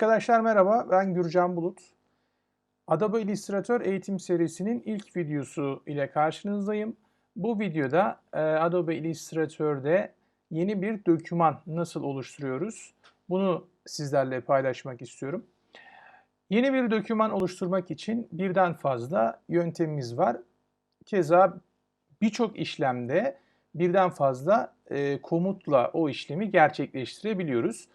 Arkadaşlar merhaba, ben Gürcan Bulut. Adobe Illustrator eğitim serisinin ilk videosu ile karşınızdayım. Bu videoda e, Adobe Illustrator'de yeni bir doküman nasıl oluşturuyoruz? Bunu sizlerle paylaşmak istiyorum. Yeni bir doküman oluşturmak için birden fazla yöntemimiz var. Keza birçok işlemde birden fazla e, komutla o işlemi gerçekleştirebiliyoruz.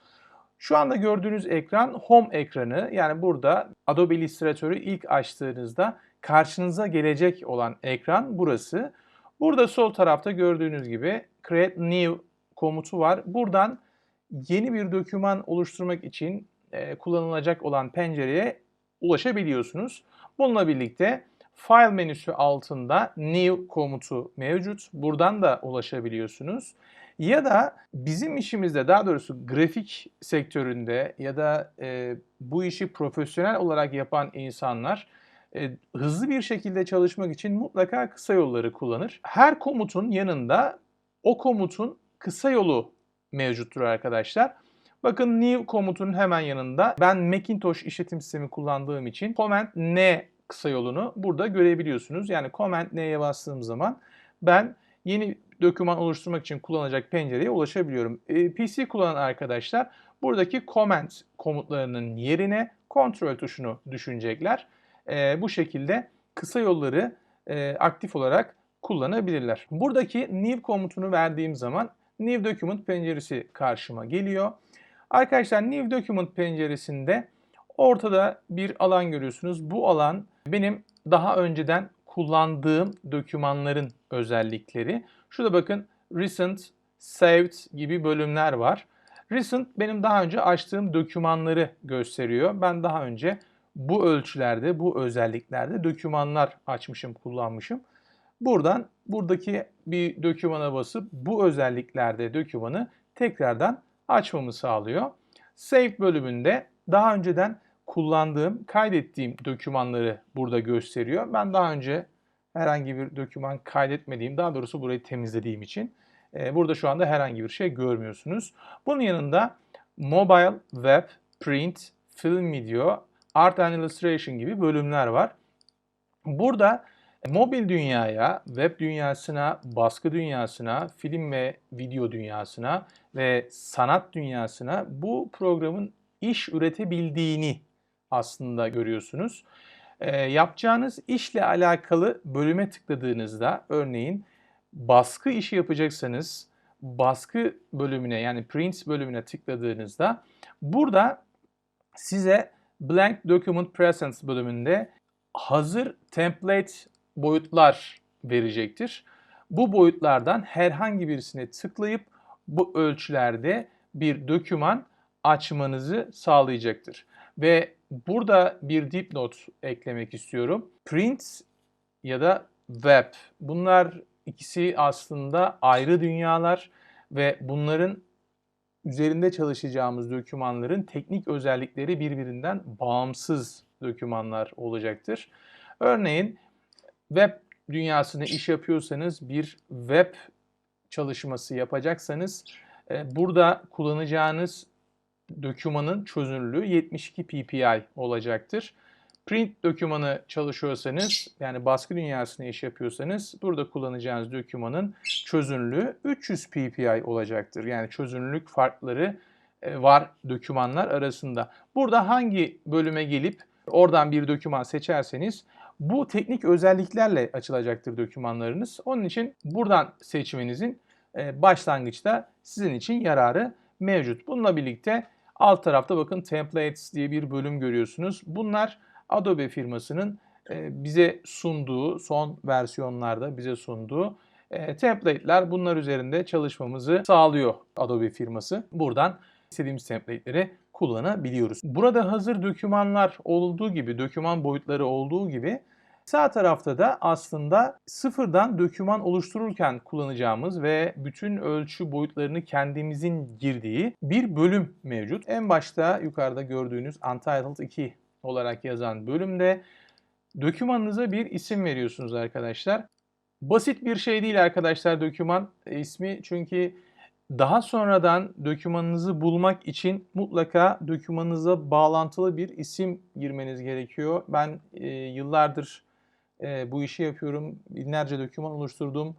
Şu anda gördüğünüz ekran Home ekranı. Yani burada Adobe Illustrator'ı ilk açtığınızda karşınıza gelecek olan ekran burası. Burada sol tarafta gördüğünüz gibi Create New komutu var. Buradan yeni bir doküman oluşturmak için e, kullanılacak olan pencereye ulaşabiliyorsunuz. Bununla birlikte File menüsü altında New komutu mevcut. Buradan da ulaşabiliyorsunuz. Ya da bizim işimizde daha doğrusu grafik sektöründe ya da e, bu işi profesyonel olarak yapan insanlar e, hızlı bir şekilde çalışmak için mutlaka kısa yolları kullanır. Her komutun yanında o komutun kısa yolu mevcuttur arkadaşlar. Bakın new komutunun hemen yanında ben Macintosh işletim sistemi kullandığım için Command N kısa yolunu burada görebiliyorsunuz. Yani Command N'ye bastığım zaman ben yeni doküman oluşturmak için kullanacak pencereye ulaşabiliyorum. E, PC kullanan arkadaşlar buradaki Command komutlarının yerine Ctrl tuşunu düşünecekler. E, bu şekilde kısa yolları e, aktif olarak kullanabilirler. Buradaki New komutunu verdiğim zaman New Document penceresi karşıma geliyor. Arkadaşlar New Document penceresinde ortada bir alan görüyorsunuz. Bu alan benim daha önceden kullandığım dokümanların özellikleri. Şurada bakın Recent, Saved gibi bölümler var. Recent benim daha önce açtığım dokümanları gösteriyor. Ben daha önce bu ölçülerde, bu özelliklerde dokümanlar açmışım, kullanmışım. Buradan buradaki bir dokümana basıp bu özelliklerde dokümanı tekrardan açmamı sağlıyor. Save bölümünde daha önceden kullandığım, kaydettiğim dokümanları burada gösteriyor. Ben daha önce herhangi bir doküman kaydetmediğim, daha doğrusu burayı temizlediğim için e, burada şu anda herhangi bir şey görmüyorsunuz. Bunun yanında Mobile, Web, Print, Film Video, Art and Illustration gibi bölümler var. Burada mobil dünyaya, web dünyasına, baskı dünyasına, film ve video dünyasına ve sanat dünyasına bu programın iş üretebildiğini aslında görüyorsunuz. E, yapacağınız işle alakalı bölüme tıkladığınızda örneğin baskı işi yapacaksanız baskı bölümüne yani print bölümüne tıkladığınızda burada size blank document presence bölümünde hazır template boyutlar verecektir. Bu boyutlardan herhangi birisine tıklayıp bu ölçülerde bir doküman açmanızı sağlayacaktır. Ve burada bir dipnot eklemek istiyorum. Print ya da web bunlar ikisi aslında ayrı dünyalar ve bunların üzerinde çalışacağımız dokümanların teknik özellikleri birbirinden bağımsız dokümanlar olacaktır. Örneğin web dünyasında iş yapıyorsanız bir web çalışması yapacaksanız e, burada kullanacağınız dokümanın çözünürlüğü 72 ppi olacaktır. Print dokümanı çalışıyorsanız yani baskı dünyasında iş yapıyorsanız burada kullanacağınız dokümanın çözünürlüğü 300 ppi olacaktır. Yani çözünürlük farkları e, var dokümanlar arasında. Burada hangi bölüme gelip oradan bir doküman seçerseniz bu teknik özelliklerle açılacaktır dokümanlarınız. Onun için buradan seçmenizin e, başlangıçta sizin için yararı mevcut. Bununla birlikte Alt tarafta bakın Templates diye bir bölüm görüyorsunuz. Bunlar Adobe firmasının e, bize sunduğu, son versiyonlarda bize sunduğu e, template'ler. Bunlar üzerinde çalışmamızı sağlıyor Adobe firması. Buradan istediğimiz template'leri kullanabiliyoruz. Burada hazır dokümanlar olduğu gibi, doküman boyutları olduğu gibi Sağ tarafta da aslında sıfırdan doküman oluştururken kullanacağımız ve bütün ölçü boyutlarını kendimizin girdiği bir bölüm mevcut. En başta yukarıda gördüğünüz Untitled 2 olarak yazan bölümde dokümanınıza bir isim veriyorsunuz arkadaşlar. Basit bir şey değil arkadaşlar doküman ismi çünkü Daha sonradan dokümanınızı bulmak için mutlaka dokümanınıza bağlantılı bir isim girmeniz gerekiyor. Ben e, yıllardır e, bu işi yapıyorum. Binlerce doküman oluşturdum.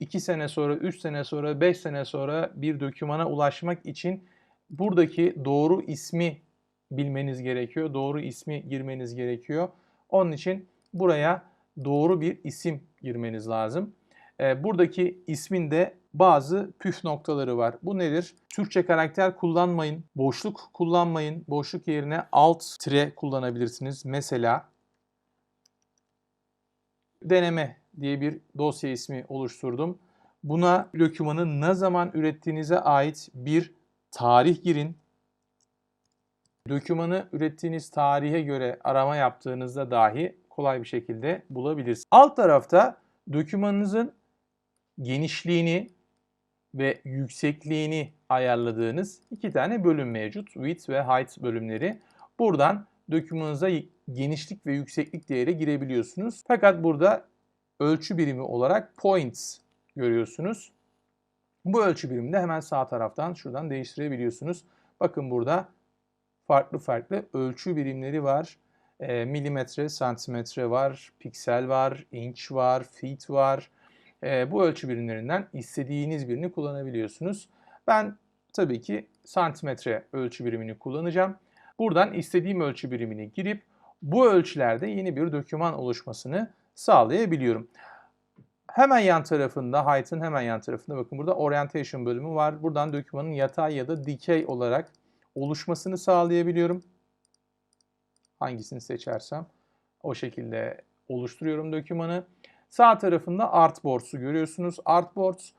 2 sene sonra, 3 sene sonra, 5 sene sonra bir dokümana ulaşmak için buradaki doğru ismi bilmeniz gerekiyor. Doğru ismi girmeniz gerekiyor. Onun için buraya doğru bir isim girmeniz lazım. E, buradaki ismin de bazı püf noktaları var. Bu nedir? Türkçe karakter kullanmayın, boşluk kullanmayın. Boşluk yerine alt tire kullanabilirsiniz. Mesela deneme diye bir dosya ismi oluşturdum. Buna dokümanı ne zaman ürettiğinize ait bir tarih girin. Dokümanı ürettiğiniz tarihe göre arama yaptığınızda dahi kolay bir şekilde bulabilirsiniz. Alt tarafta dokümanınızın genişliğini ve yüksekliğini ayarladığınız iki tane bölüm mevcut. Width ve Height bölümleri. Buradan dokümanınıza genişlik ve yükseklik değeri girebiliyorsunuz. Fakat burada ölçü birimi olarak points görüyorsunuz. Bu ölçü birimini de hemen sağ taraftan şuradan değiştirebiliyorsunuz. Bakın burada farklı farklı ölçü birimleri var. E, milimetre, santimetre var, piksel var, inç var, feet var. E, bu ölçü birimlerinden istediğiniz birini kullanabiliyorsunuz. Ben tabii ki santimetre ölçü birimini kullanacağım. Buradan istediğim ölçü birimini girip bu ölçülerde yeni bir doküman oluşmasını sağlayabiliyorum. Hemen yan tarafında, height'ın hemen yan tarafında bakın burada orientation bölümü var. Buradan dokümanın yatay ya da dikey olarak oluşmasını sağlayabiliyorum. Hangisini seçersem o şekilde oluşturuyorum dokümanı. Sağ tarafında Artboards'u görüyorsunuz. Artboards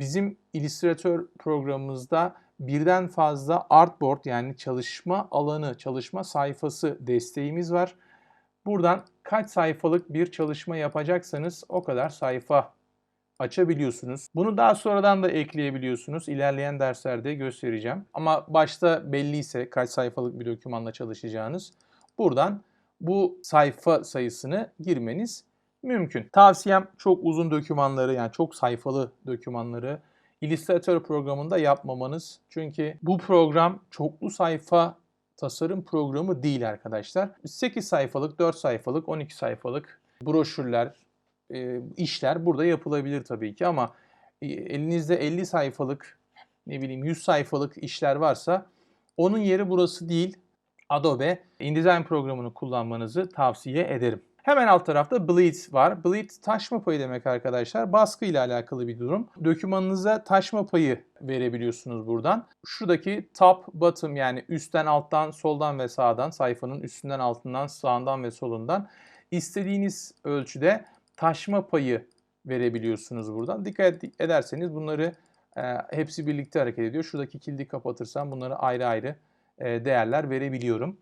bizim Illustrator programımızda birden fazla Artboard yani çalışma alanı, çalışma sayfası desteğimiz var. Buradan kaç sayfalık bir çalışma yapacaksanız o kadar sayfa açabiliyorsunuz. Bunu daha sonradan da ekleyebiliyorsunuz. İlerleyen derslerde göstereceğim. Ama başta belliyse kaç sayfalık bir dokümanla çalışacağınız buradan bu sayfa sayısını girmeniz mümkün. Tavsiyem çok uzun dokümanları yani çok sayfalı dokümanları Illustrator programında yapmamanız. Çünkü bu program çoklu sayfa tasarım programı değil arkadaşlar. 8 sayfalık, 4 sayfalık, 12 sayfalık broşürler, e, işler burada yapılabilir tabii ki ama e, elinizde 50 sayfalık, ne bileyim 100 sayfalık işler varsa onun yeri burası değil. Adobe InDesign programını kullanmanızı tavsiye ederim. Hemen alt tarafta bleed var. Bleed taşma payı demek arkadaşlar. Baskı ile alakalı bir durum. Dokümanınıza taşma payı verebiliyorsunuz buradan. Şuradaki top, bottom yani üstten, alttan, soldan ve sağdan sayfanın üstünden, altından, sağından ve solundan istediğiniz ölçüde taşma payı verebiliyorsunuz buradan. Dikkat ederseniz bunları e, hepsi birlikte hareket ediyor. Şuradaki kilidi kapatırsam bunları ayrı ayrı e, değerler verebiliyorum.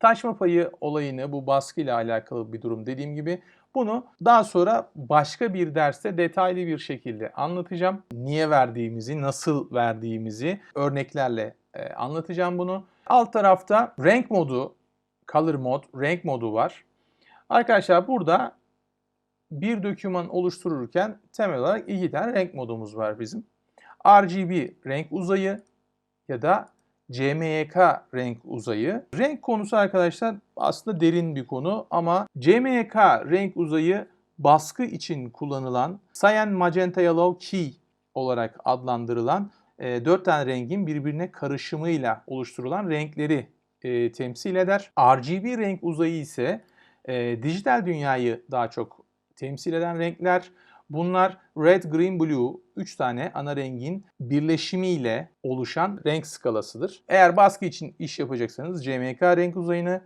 Taşma payı olayını bu baskıyla alakalı bir durum dediğim gibi bunu daha sonra başka bir derste detaylı bir şekilde anlatacağım. Niye verdiğimizi, nasıl verdiğimizi örneklerle e, anlatacağım bunu. Alt tarafta renk modu, color mod, renk modu var. Arkadaşlar burada bir doküman oluştururken temel olarak iki tane renk modumuz var bizim. RGB renk uzayı ya da CMYK renk uzayı. Renk konusu arkadaşlar aslında derin bir konu ama CMYK renk uzayı baskı için kullanılan Cyan Magenta Yellow Key olarak adlandırılan e, 4 tane rengin birbirine karışımıyla oluşturulan renkleri e, temsil eder. RGB renk uzayı ise e, dijital dünyayı daha çok temsil eden renkler. Bunlar red, green, blue 3 tane ana rengin birleşimiyle oluşan renk skalasıdır. Eğer baskı için iş yapacaksanız CMYK renk uzayını,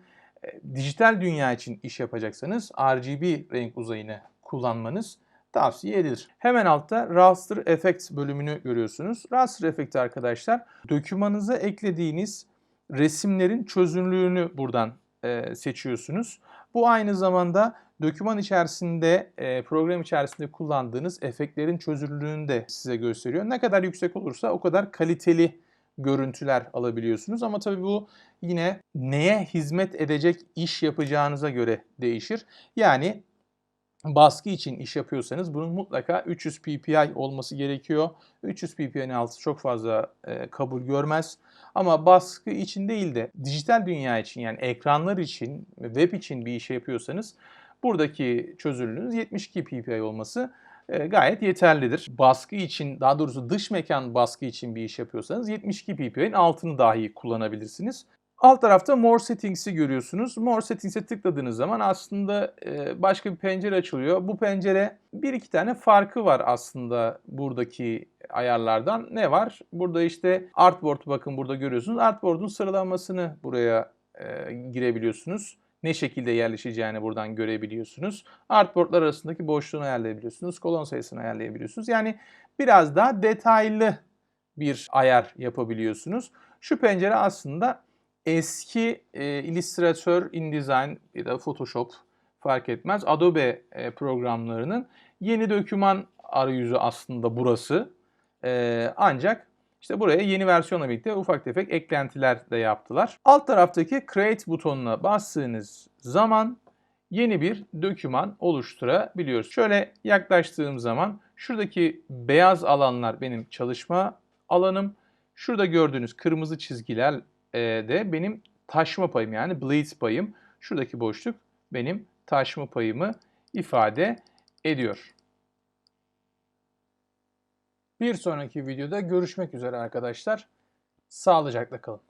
e, dijital dünya için iş yapacaksanız RGB renk uzayını kullanmanız tavsiye edilir. Hemen altta Raster Effect bölümünü görüyorsunuz. Raster Effect arkadaşlar dokümanınıza eklediğiniz resimlerin çözünürlüğünü buradan e, seçiyorsunuz. Bu aynı zamanda doküman içerisinde, e, program içerisinde kullandığınız efektlerin çözünürlüğünü de size gösteriyor. Ne kadar yüksek olursa o kadar kaliteli görüntüler alabiliyorsunuz. Ama tabii bu yine neye hizmet edecek iş yapacağınıza göre değişir. Yani baskı için iş yapıyorsanız bunun mutlaka 300 ppi olması gerekiyor. 300 pp'nin altı çok fazla e, kabul görmez. Ama baskı için değil de dijital dünya için yani ekranlar için, web için bir iş yapıyorsanız buradaki çözünürlüğünüz 72 ppi olması e, gayet yeterlidir. Baskı için, daha doğrusu dış mekan baskı için bir iş yapıyorsanız 72 pp'nin altını dahi kullanabilirsiniz. Alt tarafta More Settings'i görüyorsunuz. More Settings'e tıkladığınız zaman aslında e, başka bir pencere açılıyor. Bu pencere bir iki tane farkı var aslında buradaki ayarlardan. Ne var? Burada işte Artboard bakın burada görüyorsunuz. Artboard'un sıralanmasını buraya e, girebiliyorsunuz. Ne şekilde yerleşeceğini buradan görebiliyorsunuz. Artboardlar arasındaki boşluğunu ayarlayabiliyorsunuz. Kolon sayısını ayarlayabiliyorsunuz. Yani biraz daha detaylı bir ayar yapabiliyorsunuz. Şu pencere aslında eski e, Illustrator, InDesign ya da Photoshop fark etmez. Adobe e, programlarının yeni doküman arayüzü aslında burası. E, ancak işte buraya yeni versiyonla birlikte ufak tefek eklentiler de yaptılar. Alt taraftaki Create butonuna bastığınız zaman yeni bir doküman oluşturabiliyoruz. Şöyle yaklaştığım zaman şuradaki beyaz alanlar benim çalışma alanım. Şurada gördüğünüz kırmızı çizgiler e, de benim taşma payım yani bleed payım. Şuradaki boşluk benim taşma payımı ifade ediyor. Bir sonraki videoda görüşmek üzere arkadaşlar. Sağlıcakla kalın.